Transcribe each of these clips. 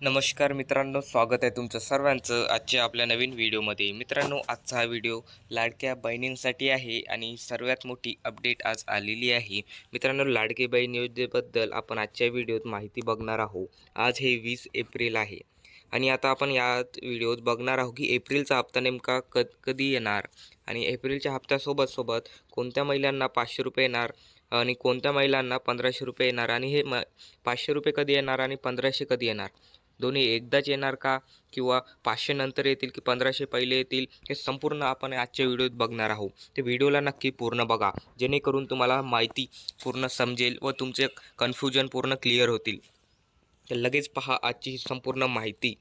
नमस्कार मित्रांनो स्वागत आहे तुमचं सर्वांचं आजच्या आपल्या नवीन व्हिडिओमध्ये. मित्रांनो आजचा हा व्हिडिओ लाडक्या बहिणींसाठी आहे आणि सर्वात मोठी अपडेट आज आलेली आहे. मित्रांनो लाडके बहीण योजनेबद्दल आपण आजच्या व्हिडिओत माहिती बघणार आहोत. आज हे वीस एप्रिल आहे आणि आता आपण या व्हिडिओत बघणार आहोत की एप्रिलचा हप्ता नेमका क कधी येणार आणि एप्रिलच्या हप्त्यासोबत सोबत कोणत्या महिलांना पाचशे रुपये येणार आणि कोणत्या महिलांना पंधराशे रुपये येणार आणि हे म पाचशे रुपये कधी येणार आणि पंधराशे कधी येणार? दोन्ही एकदाच येणार का? किंवा पाचशे नंतर येतील की पंधराशे पहिले येतील? हे संपूर्ण आपण आजच्या व्हिडिओत बघणार आहोत. ते व्हिडिओला नक्की पूर्ण बघा. जेणेकरून तुम्हाला माहिती पूर्ण समजेल व तुमचे कन्फ्युजन पूर्ण क्लिअर होतील. तर लगेच पहा आजची ही संपूर्ण माहिती.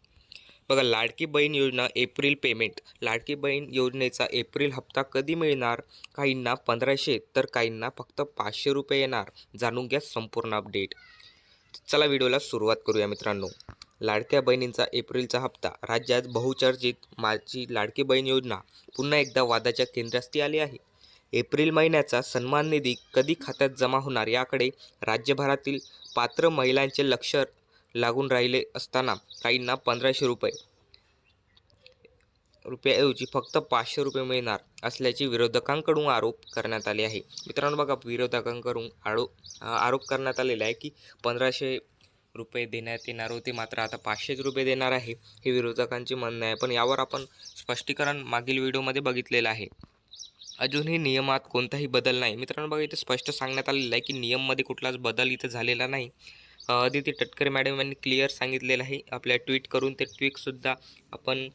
बघा लाडकी बहीण योजना एप्रिल पेमेंट. लाडकी बहीण योजनेचा एप्रिल हप्ता कधी मिळणार? काहींना पंधराशे तर काहींना फक्त पाचशे रुपये येणार. जाणून घ्या संपूर्ण अपडेट. चला व्हिडिओला सुरुवात करूया मित्रांनो. लाडक्या बहिणींचा एप्रिलचा हप्ता. राज्यात बहुचर्चित माझी लाडकी बहीण योजना पुन्हा एकदा वादाच्या केंद्रस्थी आली आहे. एप्रिल महिन्याचा सन्मान निधी कधी खात्यात जमा होणार याकडे राज्यभरातील पात्र महिलांचे लक्ष लागून राहिले असताना काहींना पंधराशे रुपये रुपयाऐवजी फक्त पाचशे रुपये मिळणार असल्याचे विरोधकांकडून आरोप करण्यात आले आहे. मित्रांनो बघा विरोधकांकडून आरोप करण्यात आलेला आहे की पंधराशे रुपये देण्यात येणार होते. मात्र आता पाचशेच रुपये देणार आहे हे विरोधकांचे म्हणणं आहे. पण यावर आपण स्पष्टीकरण मागील व्हिडिओमध्ये बघितलेलं आहे. अजूनही नियमात कोणताही बदल नाही. मित्रांनो बघा इथे स्पष्ट सांगण्यात आलेलं आहे की नियममध्ये कुठलाच बदल इथं झालेला नाही. अदिती तटकरे मॅडम यांनी क्लिअर सांगितलेलं आहे. आपल्या ट्विट करून ते ट्विटसुद्धा आपण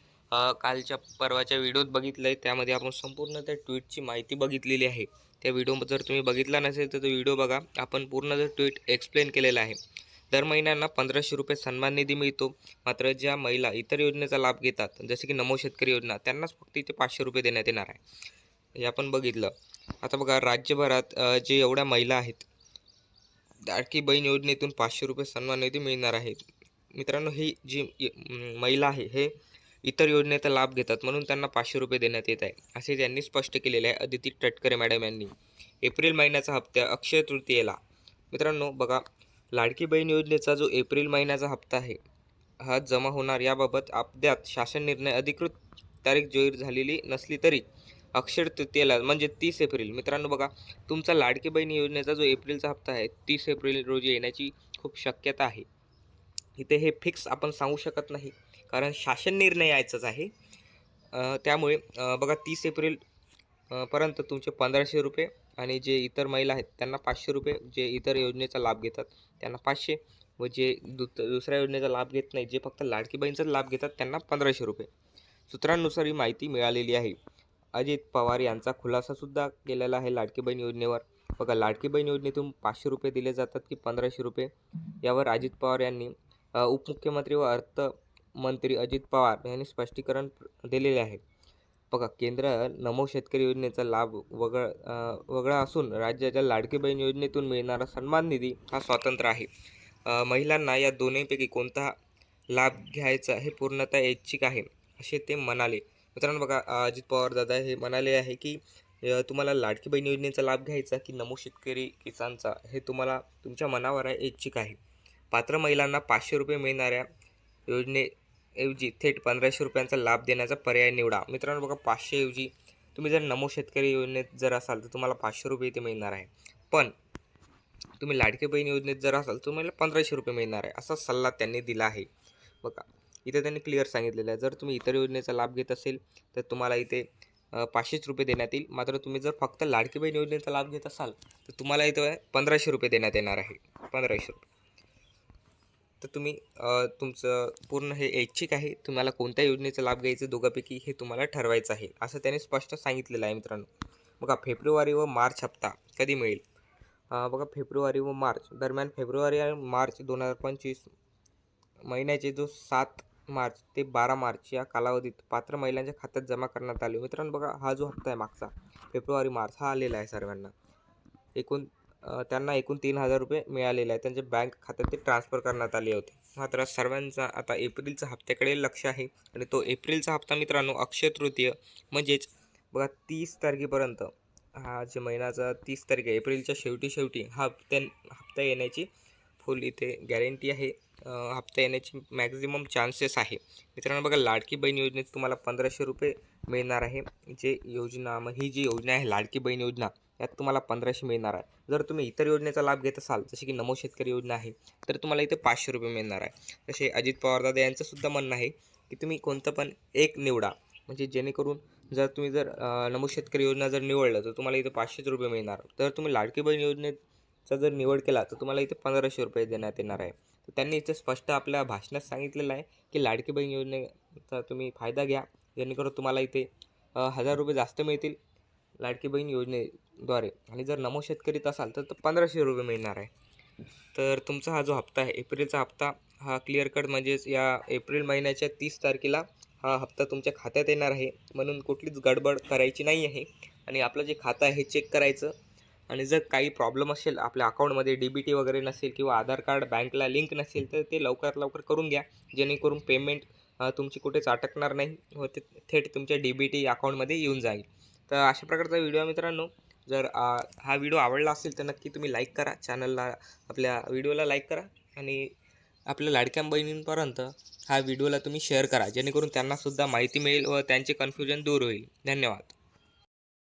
कालच्या परवाच्या व्हिडिओत बघितलं आहे. त्यामध्ये आपण संपूर्ण त्या ट्विटची माहिती बघितलेली आहे. त्या व्हिडिओ जर तुम्ही बघितला नसेल तर तो व्हिडिओ बघा. आपण पूर्ण जर ट्विट एक्सप्लेन केलेला आहे. दर महिन्यांना पंधराशे रुपये सन्मान निधी मिळतो. मात्र ज्या महिला इतर योजनेचा लाभ घेतात जसे की नमो शेतकरी योजना त्यांनाच फक्त इथे पाचशे रुपये देण्यात येणार आहे. हे आपण बघितलं. आता बघा राज्यभरात जे एवढ्या महिला आहेत दाडकी बहीण योजनेतून पाचशे रुपये सन्मान निधी मिळणार आहे. मित्रांनो ही जी महिला आहे हे इतर योजनेचा लाभ घेतात म्हणून त्यांना पाचशे रुपये देण्यात येत आहे. असे त्यांनी स्पष्ट केलेले आहे अदिती टटकरे मॅडम यांनी. एप्रिल महिन्याचा हप्ता अक्षय तृतीयेला. मित्रांनो बघा लाडकी बहीण योजनेचा जो एप्रिल महिन्याचा हप्ता आहे हा जमा होणार याबाबत अद्याप शासन निर्णय अधिकृत तारीख जाहीर झालेली नसली तरी अक्षर तृतीयेला म्हणजे तीस एप्रिल. मित्रांनो बघा तुमचा लाडकी बहीण योजनेचा जो एप्रिलचा हप्ता आहे तीस एप्रिल रोजी येण्याची खूप शक्यता आहे. इथे हे फिक्स आपण सांगू शकत नाही कारण शासन निर्णय यायचाच आहे. त्यामुळे बघा तीस एप्रिल पर्यंत तुमचे पंधराशे रुपये आणि जे इतर महिला आहेत त्यांना पाचशे रुपये जे इतर योजनेचा लाभ घेतात त्यांना पाचशे म्हणजे व जे दु दुसऱ्या योजनेचा लाभ घेत नाही. जे फक्त लाडकी बहीणचा लाभ घेतात त्यांना पंधराशे रुपये. सूत्रांनुसार ही माहिती मिळालेली आहे. अजित पवार यांचा खुलासासुद्धा केलेला आहे लाडकी बहीण योजनेवर. बघा लाडकी बहीण योजनेतून पाचशे रुपये दिले जातात की पंधराशे रुपये? यावर अजित पवार यांनी उपमुख्यमंत्री व अर्थमंत्री अजित पवार यांनी स्पष्टीकरण दिलेले आहे. बघा केंद्र नमो शेतकरी योजनेचा लाभ वगळ वगळा असून राज्याच्या लाडकी बहीण योजनेतून मिळणारा सन्मान निधी हा स्वतंत्र आहे. महिलांना या दोन्हीपैकी कोणता लाभ घ्यायचा हे पूर्णतः ऐच्छिक आहे असे ते म्हणाले. मित्रांनो बघा अजित पवार दादा हे म्हणाले आहे की तुम्हाला लाडकी बहीण योजनेचा लाभ घ्यायचा की नमो शेतकरी किसानचा हे तुम्हाला तुमच्या मनावर आहे ऐच्छिक आहे. पात्र महिलांना पाचशे रुपये मिळणाऱ्या योजने ऐवजी थेट पंधराशे रुपयांचा लाभ देण्याचा पर्याय निवडा. मित्रांनो बघा पाचशेऐवजी तुम्ही जर नमो शेतकरी योजनेत जर असाल तर तुम्हाला पाचशे रुपये इथे मिळणार आहे. पण तुम्ही लाडके बहीण योजनेत जर असाल तर तुम्हाला पंधराशे रुपये मिळणार आहे असा सल्ला त्यांनी दिला आहे. बघा इथे त्यांनी क्लिअर सांगितलेलं आहे. जर तुम्ही इतर योजनेचा लाभ घेत असेल तर तुम्हाला इथे पाचशेच रुपये देण्यात येईल. मात्र तुम्ही जर फक्त लाडकी बहीण योजनेचा लाभ घेत असाल तर तुम्हाला इथं पंधराशे रुपये देण्यात येणार आहे. पंधराशे रुपये. तर तुम्ही तुमचं पूर्ण हे ऐच्छिक आहे तुम्हाला कोणत्या योजनेचा लाभ घ्यायचा दोघांपैकी हे तुम्हाला ठरवायचं आहे असं त्याने स्पष्ट सांगितलेलं आहे मित्रांनो. बघा फेब्रुवारी व मार्च हप्ता कधी मिळेल? बघा फेब्रुवारी व मार्च दरम्यान फेब्रुवारी आणि मार्च दोन हजार पंचवीस महिन्याचे जो सात मार्च ते बारा मार्च या कालावधीत पात्र महिलांच्या खात्यात जमा करण्यात आले. मित्रांनो बघा हा जो हप्ता आहे मागचा फेब्रुवारी मार्च हा आलेला आहे सर्वांना. एकूण त्यांना एकूण तीन हजार रुपये मिळालेले आहे त्यांच्या बँक खात्यात ते ट्रान्सफर करण्यात आले होते. मात्र सर्वांचा आता एप्रिलचा हप्त्याकडे लक्ष आहे. आणि तो एप्रिलचा हप्ता मित्रांनो अक्षय तृतीय म्हणजेच बघा तीस तारखेपर्यंत हा जे महिन्याचा तीस तारीख आहे एप्रिलच्या शेवटी शेवटी हा हप्त्या हप्ता येण्याची फुल इथे गॅरंटी आहे. हप्ता येण्याची मॅक्झिमम चान्सेस आहे. मित्रांनो बघा लाडकी बहीण योजनेत तुम्हाला पंधराशे रुपये मिळणार आहे. जे योजना मग ही जी योजना आहे लाडकी बहीण योजना यात तुम्हाला पंधराशे मिळणार आहे. जर तुम्ही इतर योजनेचा लाभ घेत असाल जसे की नमो शेतकरी योजना आहे तर तुम्हाला इथे पाचशे रुपये मिळणार आहे. तसे अजित पवारदादा यांचं सुद्धा म्हणणं आहे की तुम्ही कोणतं पण एक निवडा. म्हणजे जेणेकरून जर तुम्ही जर नमो शेतकरी योजना जर निवडलं तर तुम्हाला इथे पाचशेच रुपये मिळणार. तर तुम्ही लाडकी बहीण योजनेचा जर निवड केला तर तुम्हाला इथे पंधराशे रुपये देण्यात येणार आहे. तर त्यांनी इथे स्पष्ट आपल्या भाषणात सांगितलेलं आहे की लाडकी बहीण योजनेचा तुम्ही फायदा घ्या. जेणेकरून तुम्हाला इथे हजार रुपये जास्त मिळतील. लाडकी बहीण योजनेद्वारे. आणि जर नमो शेतकरीत असाल तर पंधराशे रुपये मिळणार आहे. तर तुमचा हा जो हप्ता आहे एप्रिलचा हप्ता हा क्लिअर कट म्हणजेच या एप्रिल महिन्याच्या तीस तारखेला हा हप्ता तुमच्या खात्यात येणार आहे. म्हणून कुठलीच गडबड करायची नाही आहे. आणि आपलं जे खातं आहे हे चेक करायचं. आणि जर काही प्रॉब्लेम असेल आपल्या अकाउंटमध्ये डी बी टी वगैरे नसेल किंवा आधार कार्ड बँकला लिंक नसेल तर ते लवकरात लवकर करून घ्या. जेणेकरून पेमेंट तुमची कुठेच अटकणार नाही व ते थेट तुमच्या डी बी टी अकाउंटमध्ये येऊन जाईल. तर अशा प्रकारचा व्हिडिओ आहे मित्रांनो. जर हा व्हिडिओ आवडला असेल तर नक्की तुम्ही लाईक करा. चॅनलला आपल्या व्हिडिओला लाईक करा. आणि आपल्या लाडक्या बहिणींपर्यंत हा व्हिडिओला तुम्ही शेअर करा. जेणेकरून त्यांनासुद्धा माहिती मिळेल व त्यांचे कन्फ्युजन दूर होईल. धन्यवाद.